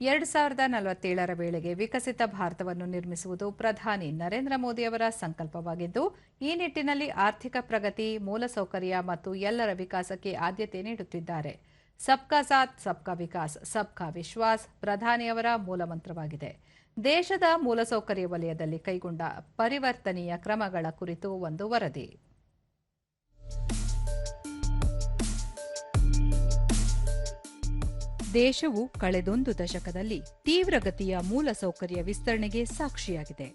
ಎರಡು ಸಾವಿರದ ನಲವತ್ತೇಳರ ವೇಳೆಗೆ ವಿಕಸಿತ ಭಾರತವನ್ನು ನಿರ್ಮಿಸುವುದು ಪ್ರಧಾನಿ ನರೇಂದ್ರ ಮೋದಿಯವರ ಸಂಕಲ್ಪವಾಗಿದ್ದು, ಈ ನಿಟ್ಟಿನಲ್ಲಿ ಆರ್ಥಿಕ ಪ್ರಗತಿ, ಮೂಲಸೌಕರ್ಯ ಮತ್ತು ಎಲ್ಲರ ವಿಕಾಸಕ್ಕೆ ಆದ್ಯತೆ ನೀಡುತ್ತಿದ್ದಾರೆ. ಸಬ್ಕಾ ಸಾಥ್, ಸಬ್ಕಾ ವಿಕಾಸ್, ಸಬ್ಕಾ ವಿಶ್ವಾಸ್ ಪ್ರಧಾನಿಯವರ ಮೂಲಮಂತ್ರವಾಗಿದೆ. ದೇಶದ ಮೂಲಸೌಕರ್ಯ ವಲಯದಲ್ಲಿ ಕೈಗೊಂಡ ಪರಿವರ್ತನೀಯ ಕ್ರಮಗಳ ಕುರಿತು ಒಂದು ವರದಿ. ದೇಶವು ಕಳೆದೊಂದು ದಶಕದಲ್ಲಿ ತೀವ್ರಗತಿಯ ಮೂಲಸೌಕರ್ಯ ವಿಸ್ತರಣೆಗೆ ಸಾಕ್ಷಿಯಾಗಿದೆ.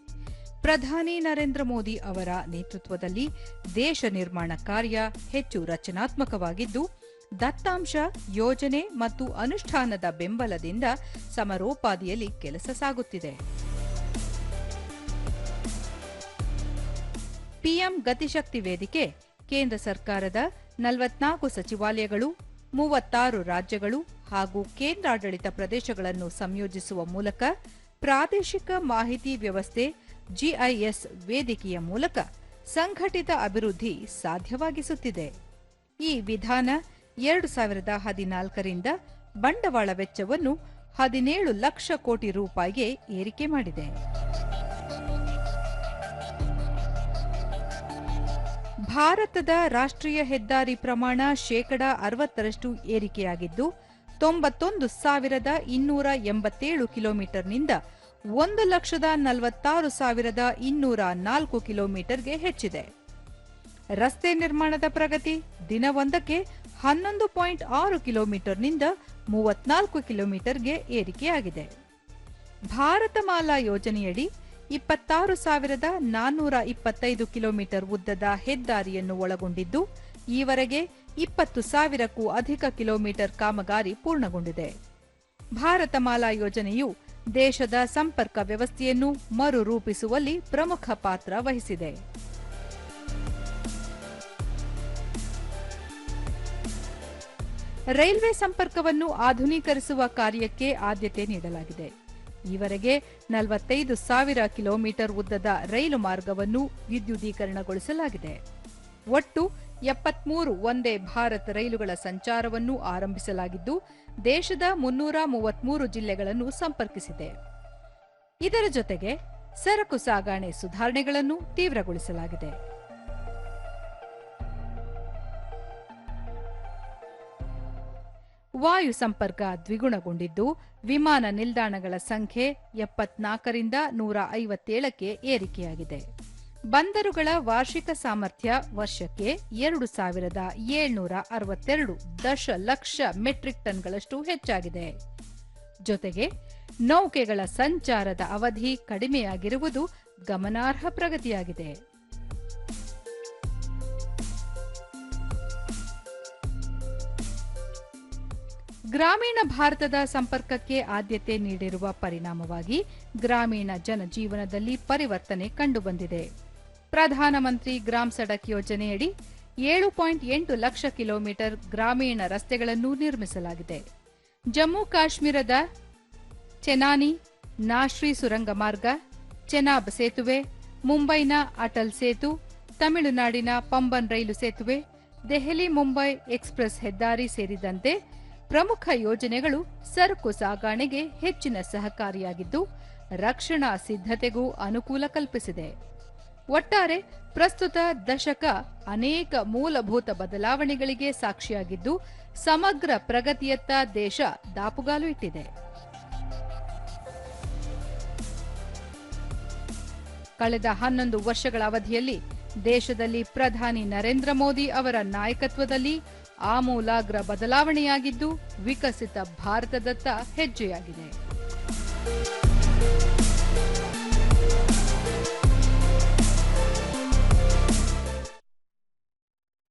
ಪ್ರಧಾನಿ ನರೇಂದ್ರ ಮೋದಿ ಅವರ ನೇತೃತ್ವದಲ್ಲಿ ದೇಶ ನಿರ್ಮಾಣ ಕಾರ್ಯ ಹೆಚ್ಚು ರಚನಾತ್ಮಕವಾಗಿದ್ದು, ದತ್ತಾಂಶ, ಯೋಜನೆ ಮತ್ತು ಅನುಷ್ಠಾನದ ಬೆಂಬಲದಿಂದ ಸಮರೋಪಾದಿಯಲ್ಲಿ ಕೆಲಸ ಸಾಗುತ್ತಿದೆ. ಪಿಎಂ ಗತಿಶಕ್ತಿ ವೇದಿಕೆ, ಕೇಂದ್ರ ಸರ್ಕಾರದ ನಲವತ್ನಾಲ್ಕು ಸಚಿವಾಲಯಗಳು, ಮೂವತ್ತಾರು ರಾಜ್ಯಗಳು ಹಾಗೂ ಕೇಂದ್ರಾಡಳಿತ ಪ್ರದೇಶಗಳನ್ನು ಸಂಯೋಜಿಸುವ ಮೂಲಕ ಪ್ರಾದೇಶಿಕ ಮಾಹಿತಿ ವ್ಯವಸ್ಥೆ ಜಿಐಎಸ್ ವೇದಿಕೆಯ ಮೂಲಕ ಸಂಘಟಿತ ಅಭಿವೃದ್ಧಿ ಸಾಧ್ಯವಾಗಿಸುತ್ತಿದೆ. ಈ ವಿಧಾನ ಎರಡು ಸಾವಿರದ ಹದಿನಾಲ್ಕರಿಂದ ಬಂಡವಾಳ ವೆಚ್ಚವನ್ನು ಹದಿನೇಳು ಲಕ್ಷ ಕೋಟಿ ರೂಪಾಯಿಗೆ ಏರಿಕೆ ಮಾಡಿದೆ. ಭಾರತದ ರಾಷ್ಟ್ರೀಯ ಹೆದ್ದಾರಿ ಪ್ರಮಾಣ ಶೇಕಡಾ ಅರವತ್ತರಷ್ಟು ಏರಿಕೆಯಾಗಿದ್ದು ತೊಂಬತ್ತೊಂದು ಸಾವಿರದ ಇನ್ನೂರ ಎಂಬತ್ತೇಳು ಕಿಲೋಮೀಟರ್ನಿಂದ ಒಂದು ಲಕ್ಷದ ನಲವತ್ತಾರು ಸಾವಿರದ ಇನ್ನೂರ ನಾಲ್ಕು ಕಿಲೋಮೀಟರ್ಗೆ ಹೆಚ್ಚಿದೆ. ರಸ್ತೆ ನಿರ್ಮಾಣದ ಪ್ರಗತಿ ದಿನವೊಂದಕ್ಕೆ ಹನ್ನೊಂದು ಪಾಯಿಂಟ್ ಆರು ಕಿಲೋಮೀಟರ್ನಿಂದ ಮೂವತ್ನಾಲ್ಕು ಕಿಲೋಮೀಟರ್ಗೆ ಏರಿಕೆಯಾಗಿದೆ. ಭಾರತಮಾಲಾ ಯೋಜನೆಯಡಿ ಇಪ್ಪತ್ತಾರು ಸಾವಿರದ ನಾನ್ನೂರ ಇಪ್ಪತ್ತೈದು ಕಿಲೋಮೀಟರ್ ಉದ್ದದ ಹೆದ್ದಾರಿಯನ್ನು ಒಳಗೊಂಡಿದ್ದು, ಈವರೆಗೆ ಇಪ್ಪತ್ತು ಸಾವಿರಕ್ಕೂ ಅಧಿಕ ಕಿಲೋಮೀಟರ್ ಕಾಮಗಾರಿ ಪೂರ್ಣಗೊಂಡಿದೆ. ಭಾರತಮಾಲಾ ಯೋಜನೆಯು ದೇಶದ ಸಂಪರ್ಕ ವ್ಯವಸ್ಥೆಯನ್ನು ಮರುರೂಪಿಸುವಲ್ಲಿ ಪ್ರಮುಖ ಪಾತ್ರ ವಹಿಸಿದೆ. ರೈಲ್ವೆ ಸಂಪರ್ಕವನ್ನು ಆಧುನೀಕರಿಸುವ ಕಾರ್ಯಕ್ಕೆ ಆದ್ಯತೆ ನೀಡಲಾಗಿದೆ. ಈವರೆಗೆ ನಲವತ್ತೈದು ಸಾವಿರ ಕಿಲೋಮೀಟರ್ ಉದ್ದದ ರೈಲು ಮಾರ್ಗವನ್ನು ವಿದ್ಯುದೀಕರಣಗೊಳಿಸಲಾಗಿದೆ. ಒಟ್ಟು ಎಪ್ಪತ್ಮೂರು ಒಂದೇ ಭಾರತ್ ರೈಲುಗಳ ಸಂಚಾರವನ್ನು ಆರಂಭಿಸಲಾಗಿದ್ದು, ದೇಶದ ಮುನ್ನೂರ ಮೂವತ್ಮೂರು ಜಿಲ್ಲೆಗಳನ್ನು ಸಂಪರ್ಕಿಸಿದೆ. ಇದರ ಜೊತೆಗೆ ಸರಕು ಸಾಗಣೆ ಸುಧಾರಣೆಗಳನ್ನು ತೀವ್ರಗೊಳಿಸಲಾಗಿದೆ. ವಾಯು ಸಂಪರ್ಕ ದ್ವಿಗುಣಗೊಂಡಿದ್ದು, ವಿಮಾನ ನಿಲ್ದಾಣಗಳ ಸಂಖ್ಯೆ ಎಪ್ಪತ್ನಾಲ್ಕರಿಂದ ನೂರ ಐವತ್ತೇಳಕ್ಕೆ ಏರಿಕೆಯಾಗಿದೆ. ಬಂದರುಗಳ ವಾರ್ಷಿಕ ಸಾಮರ್ಥ್ಯ ವರ್ಷಕ್ಕೆ ಎರಡು ಸಾವಿರದ ಏಳ್ನೂರ ಅರವತ್ತೆರಡು ದಶಲಕ್ಷ ಮೆಟ್ರಿಕ್ ಟನ್ಗಳಷ್ಟು ಹೆಚ್ಚಾಗಿದೆ. ಜೊತೆಗೆ ನೌಕೆಗಳ ಸಂಚಾರದ ಅವಧಿ ಕಡಿಮೆಯಾಗಿರುವುದು ಗಮನಾರ್ಹ ಪ್ರಗತಿಯಾಗಿದೆ. ಗ್ರಾಮೀಣ ಭಾರತದ ಸಂಪರ್ಕಕ್ಕೆ ಆದ್ಯತೆ ನೀಡಿರುವ ಪರಿಣಾಮವಾಗಿ ಗ್ರಾಮೀಣ ಜನಜೀವನದಲ್ಲಿ ಪರಿವರ್ತನೆ ಕಂಡುಬಂದಿದೆ. ಪ್ರಧಾನಮಂತ್ರಿ ಗ್ರಾಮ್ ಸಡಕ್ ಯೋಜನೆಯಡಿ ಏಳು ಪಾಯಿಂಟ್ ಎಂಟು ಲಕ್ಷ ಕಿಲೋಮೀಟರ್ ಗ್ರಾಮೀಣ ರಸ್ತೆಗಳನ್ನು ನಿರ್ಮಿಸಲಾಗಿದೆ. ಜಮ್ಮು ಕಾಶ್ಮೀರದ ಚೆನಾನಿ, ನಾಶ್ರಿ ಸುರಂಗ ಮಾರ್ಗ, ಚೆನಾಬ್ ಸೇತುವೆ, ಮುಂಬೈನ ಅಟಲ್ ಸೇತು, ತಮಿಳುನಾಡಿನ ಪಂಬನ್ ರೈಲು ಸೇತುವೆ, ದೆಹಲಿ ಮುಂಬೈ ಎಕ್ಸ್ಪ್ರೆಸ್ ಹೆದ್ದಾರಿ ಸೇರಿದಂತೆ ಪ್ರಮುಖ ಯೋಜನೆಗಳು ಸರಕು ಸಾಗಾಣೆಗೆ ಹೆಚ್ಚಿನ ಸಹಕಾರಿಯಾಗಿದ್ದು, ರಕ್ಷಣಾ ಸಿದ್ಧತೆಗೂ ಅನುಕೂಲ ಕಲ್ಪಿಸಿದೆ. ಒಟ್ಟಾರೆ ಪ್ರಸ್ತುತ ದಶಕ ಅನೇಕ ಮೂಲಭೂತ ಬದಲಾವಣೆಗಳಿಗೆ ಸಾಕ್ಷಿಯಾಗಿದ್ದು ಸಮಗ್ರ ಪ್ರಗತಿಯತ್ತ ದೇಶ ದಾಪುಗಾಲು ಇಟ್ಟಿದೆ. ಕಳೆದ ಹನ್ನೊಂದು ವರ್ಷಗಳ ಅವಧಿಯಲ್ಲಿ ದೇಶದಲ್ಲಿ ಪ್ರಧಾನಿ ನರೇಂದ್ರ ಮೋದಿ ಅವರ ನಾಯಕತ್ವದಲ್ಲಿ ಆಮೂಲಾಗ್ರ ಬದಲಾವಣೆಯಾಗಿದ್ದು ವಿಕಸಿತ ಭಾರತದತ್ತ ಹೆಜ್ಜೆಯಾಗಿದೆ.